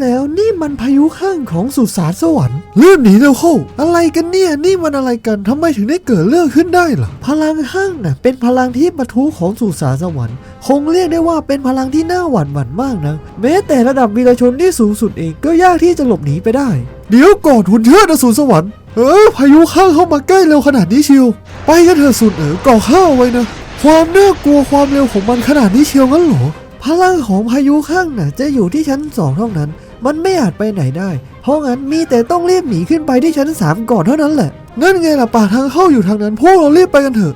แย่แล้วนี่มันพายุข้างของสุสานสวรรค์เลื่อนหนีเร็วเข้าอะไรกันเนี่ยนี่มันอะไรกันทำไมถึงได้เกิดเรื่องขึ้นได้ล่ะ พลังข้างน่ะเป็นพลังที่ปะทุของสุสานสวรรค์ คงเรียกได้ว่าเป็นพลังที่น่าหวั่นหวั่นมากนะแม้แต่ระดับวีรชนที่สูงสุดเองก็ยากที่จะหลบหนีไปได้ เดี๋ยวก่อนหุ่นเชิดอสูรสวรรค์เออพายุข้างเข้ามาใกล้เร็วขนาดนี้เชียวไปกันเถอะสุดเอ๋อก่อข้าวไว้นะความน่ากลัวความเร็วของมันขนาดนี้เชียวงั้นเหรอพลังของพายุข้างน่ะจะอยู่ที่ชั้นสองเท่านั้น มันไม่อาจไปไหนได้ เพราะงั้นมีแต่ต้องรีบหนีขึ้นไปที่ชั้นสามก่อนเท่านั้นแหละนั่นไงล่ะปากทางเข้าอยู่ทางนั้น พวกเรารีบไปกันเถอะ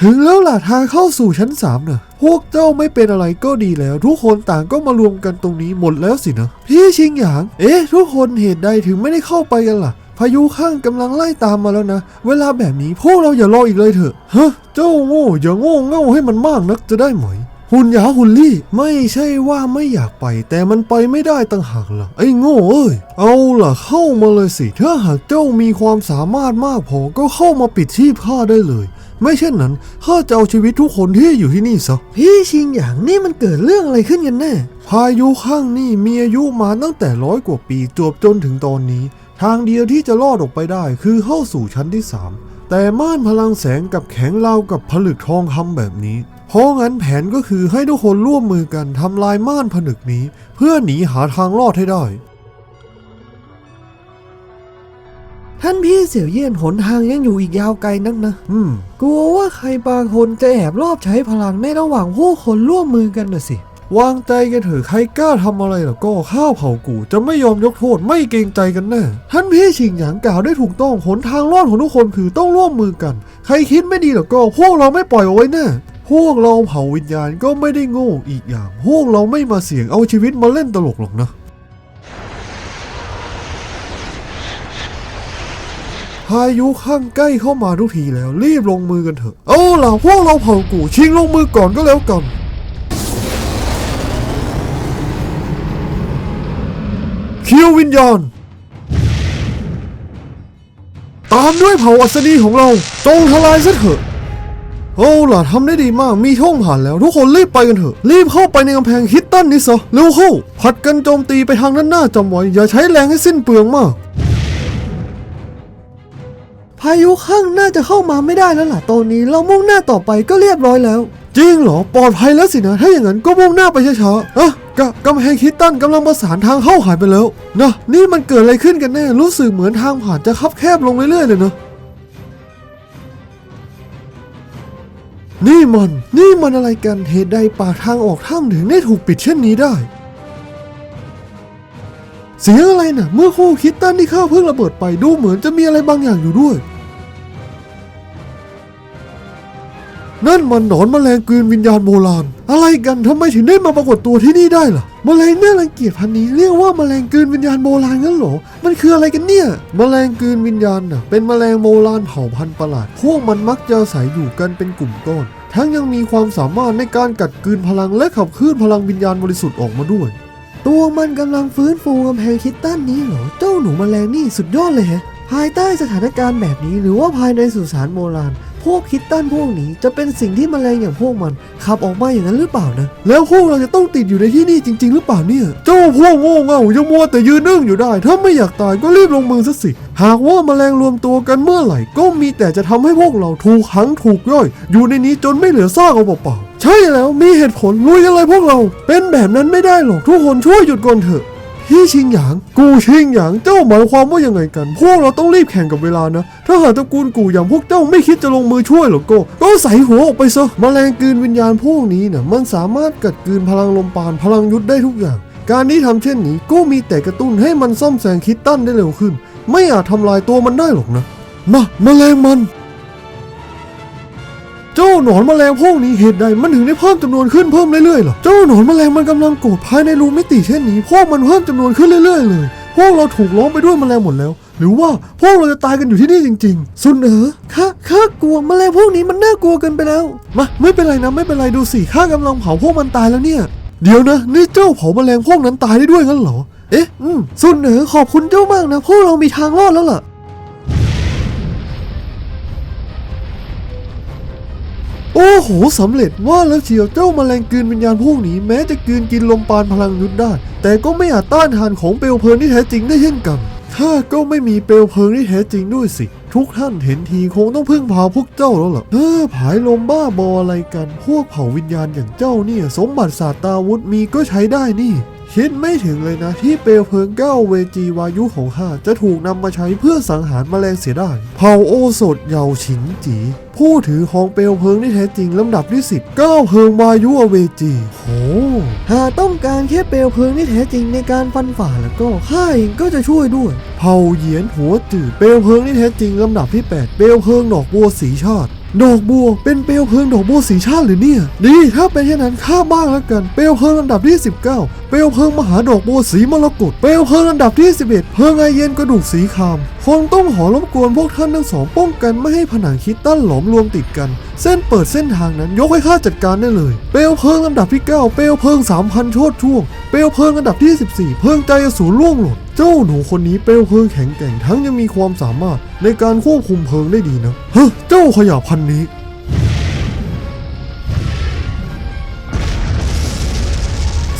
ถึงแล้วล่ะทางเข้าสู่ชั้นสามนะพวกเจ้าไม่เป็นอะไรก็ดีแล้ว ทุกคนต่างก็มารวมกันตรงนี้หมดแล้วสินะ พี่ชิงหยาง เอ๊ะ ทุกคนเหตุใดถึงไม่ได้เข้าไปกันล่ะพายุข้างกำลังไล่ตามมาแล้วนะ เวลาแบบนี้พวกเราอย่ารออีกเลยเถอะ ฮะ เจ้าโง่อย่าโง่เง่าให้มันมากนักจะได้ไหม หุ่นหยาหุ่นลี่ ไม่ใช่ว่าไม่อยากไป แต่มันไปไม่ได้ต่างหากล่ะ ไอ้โง่เอ้ย เอาล่ะเข้ามาเลยสิ ถ้าหากเจ้ามีความสามารถมากพอก็เข้ามาปิดชีพข้าได้เลย ไม่เช่นนั้นข้าจะเอาชีวิตทุกคนที่อยู่ที่นี่ซะ พี่ชิงหยางนี่มันเกิดเรื่องอะไรขึ้นกันแน่ พายุข้างนี่มีอายุมาตั้งแต่ร้อยกว่าปีจวบจนถึงตอนนี้ ทางเดียวที่จะรอดออกไปได้คือเข้าสู่ชั้นที่3แต่ม่านพลังแสงกับแข็งราวกับผลึกทองคำแบบนี้ เพราะงั้นแผนก็คือให้ทุกคนร่วมมือกันทำลายม่านผนึกนี้ เพื่อหนีหาทางรอดให้ได้ ท่านพี่เสี่ยวเยี่ยนหนทางยังอยู่อีกยาวไกลนักนะ อืม กลัวว่าใครบางคนจะแอบรอบใช้พลังในระหว่างผู้คนร่วมมือกันน่ะสิ วางใจกันเถอะใครกล้าทำอะไรล่ะก็ข้าวเผากูจะไม่ยอมยกโทษไม่เกรงใจกันแน่ ท่านพี่ชิงหยางกล่าวได้ถูกต้องหนทางรอดของทุกคนคือต้องร่วมมือกัน ใครคิดไม่ดีล่ะก็พวกเราไม่ปล่อยเอาไว้แน่ พวกเราเผาวิญญาณก็ไม่ได้โง่อีกอย่าง พวกเราไม่มาเสี่ยงเอาชีวิตมาเล่นตลกหรอกนะพายุข้างใกล้เข้ามาทุกทีแล้ว รีบลงมือกันเถอะ เอาล่ะพวกเราเผากูชิงลงมือก่อนก็แล้วกันเคียววิญญาณ ตามด้วยเผ่าอัศนีของเราจงทลายซะเถอะ เอาล่ะทำได้ดีมาก มีช่องผ่านแล้ว ทุกคนรีบไปกันเถอะ รีบเข้าไปในกำแพงฮิตตันนี่ซะเร็วเข้าผัดกันโจมตีไปทางด้านหน้าจำไว้อย่าใช้แรงให้สิ้นเปลืองมาก พายุข้างน่าจะเข้ามาไม่ได้แล้วล่ะตอนนี้ เรามุ่งหน้าต่อไปก็เรียบร้อยแล้ว จริงเหรอปลอดภัยแล้วสินะ ถ้าอย่างนั้นก็มุ่งหน้าไปช้าๆอะกะกำแพงคิดตันกำลังประสานทางเข้าหายไปแล้วนะนี่มันเกิดอะไรขึ้นกันแน่รู้สึกเหมือนทางผ่านจะคับแคบลงเรื่อยๆเลยเนอะ นี่มัน นี่มันอะไรกัน เหตุใดปากทางออกถ้ำถึงได้ถูกปิดเช่นนี้ได้ เสียงอะไรน่ะ เมื่อคู่คิดตันที่ข้าเพิ่งระเบิดไปดูเหมือนจะมีอะไรบางอย่างอยู่ด้วย นั่นมันหนอนแมลงกลืนวิญญาณโบราณ อะไรกันทำไมถึงได้มาปรากฏตัวที่นี่ได้ล่ะแมลงน่ารังเกียจพันนี้เรียกว่าแมลงกลืนวิญญาณโบราณงั้นเหรอ มันคืออะไรกันเนี่ยแมลงกลืนวิญญาณน่ะเป็นแมลงโบราณเผ่าพันธุ์ประหลาด พวกมันมักจะอาศัยอยู่กันเป็นกลุ่มก้อน ทั้งยังมีความสามารถในการกัดกลืนพลังและขับเคลื่อนพลังวิญญาณบริสุทธิ์ออกมาด้วย ตัวมันกำลังฟื้นฟูกำแพงคิดตันนี้เหรอ เจ้าหนูแมลงนี่สุดยอดเลยฮะ ภายใต้สถานการณ์แบบนี้หรือว่าภายในสุสานโบราณ พวกคิดตันพวกนี้จะเป็นสิ่งที่แมลงอย่างพวกมันขับออกมาอย่างนั้นหรือเปล่านะ แล้วพวกเราจะต้องติดอยู่ในที่นี่จริง ๆ หรือเปล่าเนี่ย เจ้าพวกโง่เง่ายังมัวแต่ยืนนึ่งอยู่ได้ ถ้าไม่อยากตายก็รีบลงมือซะสิ หากว่าแมลงรวมตัวกันเมื่อไหร่ ก็มีแต่จะทำให้พวกเราถูกขังถูกย่อย อยู่ในนี้จนไม่เหลือซากเอาเปล่าๆใช่แล้วมีเหตุผลลุยกันเลยพวกเรา เป็นแบบนั้นไม่ได้หรอกทุกคนช่วยหยุดก่อนเถอะ พี่ชิงหยาง กูชิงหยางเจ้าหมายความว่ายังไงกัน พวกเราต้องรีบแข่งกับเวลานะ ถ้าหากตระกูลกูอย่างพวกเจ้าไม่คิดจะลงมือช่วยหรอกก็ก็ใส่หัวออกไปซะมแมลงกืนวิญญาณพวกนี้น่ะมันสามารถกัดกืนพลังลมปานพลังยุทธได้ทุกอย่าง การที่ทำเช่นนี้ก็มีแต่กระตุ้นให้มันซ่อมแซงคิดตั้นได้เร็วขึ้น ไม่อาจทำลายตัวมันได้หรอกนะ มาแมลงมัน เจ้าหนอนแมลงพวกนี้เหตุใดมันถึงได้เพิ่มจำนวนขึ้นเพิ่มเรื่อยๆล่ะเจ้าหนอนแมลงมันกำลังโกรธภายในรูมิติเช่นนี้พวกมันเพิ่มจำนวนขึ้นเรื่อยๆ เลย พวกเราถูกล้อมไปด้วยแมลงหมดแล้ว หรือว่าพวกเราจะตายกันอยู่ที่นี่จริงๆซุนเอ๋อข้าข้ากลัวแมลงพวกนี้มันน่ากลัวเกินไปแล้วมาไม่เป็นไรนะไม่เป็นไรดูสิข้ากำลังเผาพวกมันตายแล้วเนี่ยเดี๋ยวนะนี่เจ้าเผาแมลงพวกนั้นตายได้ด้วยงั้นเหรอเอ๊ะอืมซุนเหนือขอบคุณเจ้ามากนะพวกเรามีทางรอดแล้วล่ะ โอ้โหสำเร็จว่าแล้วเชียวเจ้าแมลงกืนวิญญาณพวกนี้แม้จะกืนกินลมปานพลังยุทธได้ แต่ก็ไม่อาจต้านทานของเปลวเพลิงที่แท้จริงได้เช่นกันข้าก็ไม่มีเปลวเพลิงที่แท้จริงด้วยสิ ทุกท่านเห็นทีคงต้องพึ่งพาพวกเจ้าแล้วล่ะเออผายลมบ้าบออะไรกัน พวกเผ่าวิญญาณอย่างเจ้าเนี่ย สมบัติศาสตราวุธมีก็ใช้ได้นี่ คิดไม่ถึงเลยนะที่เปลวเพลิงเก้าเวจีวายุของข้าจะถูกนำมาใช้เพื่อสังหารแมลงเสียได้ เผ่าโอสถเยาฉิงจี ผู้ถือของเปลวเพลิงที่แท้จริงลำดับที่สิบเก้าเพลิงวายุอเวจีโหหากต้องการแค่เปลวเพลิงที่แท้จริงในการฟันฝ่าแล้วก็ข้าเองก็จะช่วยด้วย เผ่าเหยียนหัวจืดเปลวเพลิงที่แท้จริงลำดับที่แปดเปลวเพลิงดอกบัวสีชาติ ดอกบัวเป็นเปลวเพลิงดอกบัวสีชาติหรือเนี่ย ดีถ้าเป็นเช่นนั้นข้าบ้างแล้วกัน เปลวเพลิงลำดับที่ 19 เปลวเพลิงมหาดอกบัวสีมรกตเปลวเพลิงลำดับที่ 11 เพลิงไอเย็นกระดูกสีคามคงต้องขอรบกวนพวกท่านทั้งสองป้องกันไม่ให้ผนังคิดตั้นหลอมรวมติดกัน เส้นเปิดเส้นทางนั้นยกให้ข้าจัดการได้เลย เปลวเพลิงลำดับที่ 9 เปลวเพลิง3,000โชดช่วง เปลวเพลิงอันดับที่ 14 เพลิงใจอสูรล่วงหล่น เจ้าหนูคนนี้เปลวเพลิงแข็งแกร่งทั้งยังมีความสามารถในการควบคุมเพลิงได้ดีนะ เฮ้เจ้าขยะพันนี้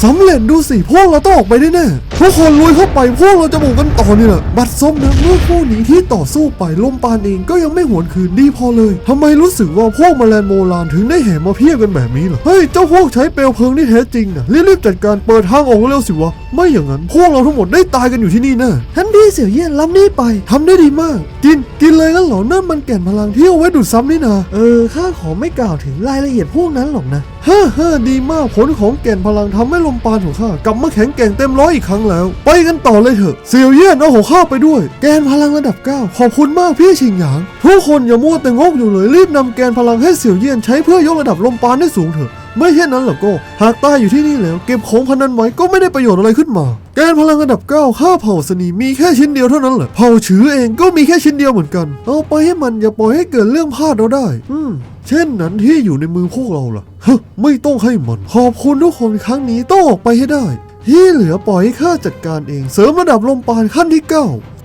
สำเร็จดูสิพวกเราต้องออกไปได้แน่ทุกคนลุยเข้าไปพวกเราจะบุกกันต่อนี่แหละบัตรส้มนะเมื่อพวกนี้ที่ต่อสู้ไปลมปานเองก็ยังไม่หวนคืนดีพอเลยทำไมรู้สึกว่าพวกแมลงโมลานถึงได้แห่มาเพียบกันแบบนี้ล่ะเฮ้ยเจ้าพวกใช้เปลวเพลิงที่แท้จริงนะรีบๆจัดการเปิดทางออกเร็วสิวะไม่อย่างนั้นพวกเราทั้งหมดได้ตายกันอยู่ที่นี่แน่ท่านพี่เสี่ยวเยี่ยนรับนี่ไปทำได้ดีมาก กินกินเลยงั้นเหรอนั่นมันแก่นพลังที่เอาไว้ดูดซ้ำนี่นาเออข้าขอไม่กล่าวถึงรายละเอียดพวกนั้นหรอกนะ เฮ้อเฮ้อดีมากผลของแก่นพลังทำให้ลมปานของข้ากลับมาแข็งแกร่งเต็มร้อยอีกครั้งแล้ว ไปกันต่อเลยเถอะเสี่ยวเยี่ยนเอาของข้าไปด้วย แกนพลังระดับ 9 ขอบคุณมากพี่ชิงหยาง ทุกคนอย่ามัวแต่งกอยู่เลยรีบนำแกนพลังให้เสี่ยวเยี่ยนใช้เพื่อยกระดับลมปานให้สูงเถอะไม่เช่นนั้นหรอกก็หากตายอยู่ที่นี่แล้ว เก็บของพันนันไว้ก็ไม่ได้ประโยชน์อะไรขึ้นมา แกนพลังระดับ9ข้าเผ่าสนีมีแค่ชิ้นเดียวเท่านั้นแหละเผ่าฉือเองก็มีแค่ชิ้นเดียวเหมือนกัน เอาไปให้มันอย่าปล่อยให้เกิดเรื่องพลาดเราได้ อืมเช่นนั้นที่อยู่ในมือพวกเราล่ะฮะไม่ต้องให้มันขอบคุณทุกคนครั้งนี้ต้องออกไปให้ได้ ที่เหลือปล่อยให้ข้าจัดการเองเสริมระดับลมปานขั้นที่9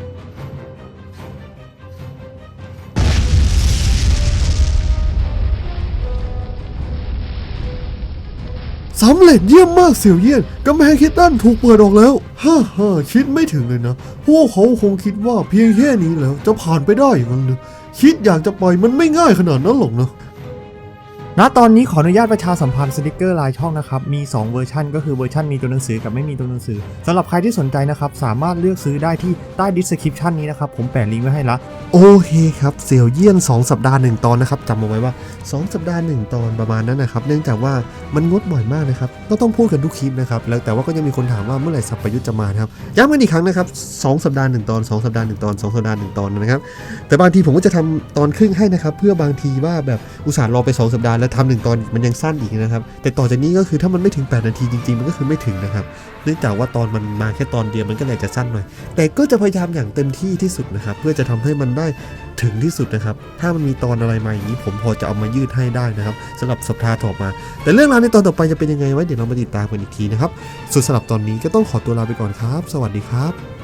สำเร็จเยี่ยมมากเสี่ยวเยี่ยนกำแพงคิดตันถูกเปิดออกแล้วฮ่าฮ่าคิดไม่ถึงเลยนะ พวกเขาคงคิดว่าเพียงแค่นี้แล้วจะผ่านไปได้อย่างนั้นหรือคิดอยากจะไปมันไม่ง่ายขนาดนั้นหรอกนะ ณตอนนี้ขออนุญาตประชาสัมพันธ์สติกเกอร์ลายช่องนะครับ มี 2 เวอร์ชันก็คือเวอร์ชันมีตัวหนังสือกับไม่มีตัวหนังสือสำหรับใครที่สนใจนะครับ สามารถเลือกซื้อได้ที่ใต้ description นี้นะครับ ผมแปะลิงก์ไว้ให้ละ โอเคครับเสี่ยวเยี่ยน 2 สัปดาห์หนึ่งตอนนะครับจำเอาไว้ว่า 2 สัปดาห์หนึ่งตอนประมาณนั้นนะครับ เนื่องจากว่ามันงดบ่อยมากนะครับก็ต้องพูดกันทุกคลิปนะครับแล้วแต่ว่าก็ยังมีคนถามว่าเมื่อไหร่สัปยุทธ์จะมาครับย้ำกันอีกครั้งนะครับสองสัปดาห์หนึ่งตอนสองสัปดาห์หนึ่งตอนสองสัปดาห์หนึ่งตอนนะครับแต่บางทีผมก็จะทำตอนครึ่งให้นะครับเพื่อบางทีว่าแบบอุตส่าห์รอไป 2 สัปดาห์แล้วทำหนึ่งตอนมันยังสั้นอีกนะครับ แต่ต่อจากนี้ก็คือถ้ามันไม่ถึง 8 นาทีจริง ๆ มันก็คือไม่ถึงนะครับ เนื่องจากว่าตอนมันมาแค่ตอนเดียวมันก็เลยจะสั้นหน่อย แต่ก็จะพยายามอย่างเต็มที่ที่สุดนะครับ เพื่อจะทำให้มันได้ถึงที่สุดนะครับ ถ้ามันมีตอนอะไรมาอย่างนี้ ผมพอจะเอามายืดให้ได้นะครับสำหรับสัปดาห์ต่อมา แต่เรื่องราวในตอนต่อไปจะเป็นยังไงไว้เดี๋ยวเรามาติดตามกันอีกทีนะครับส่วนสำหรับตอนนี้ก็ต้องขอตัวลาไปก่อนครับ สวัสดีครับ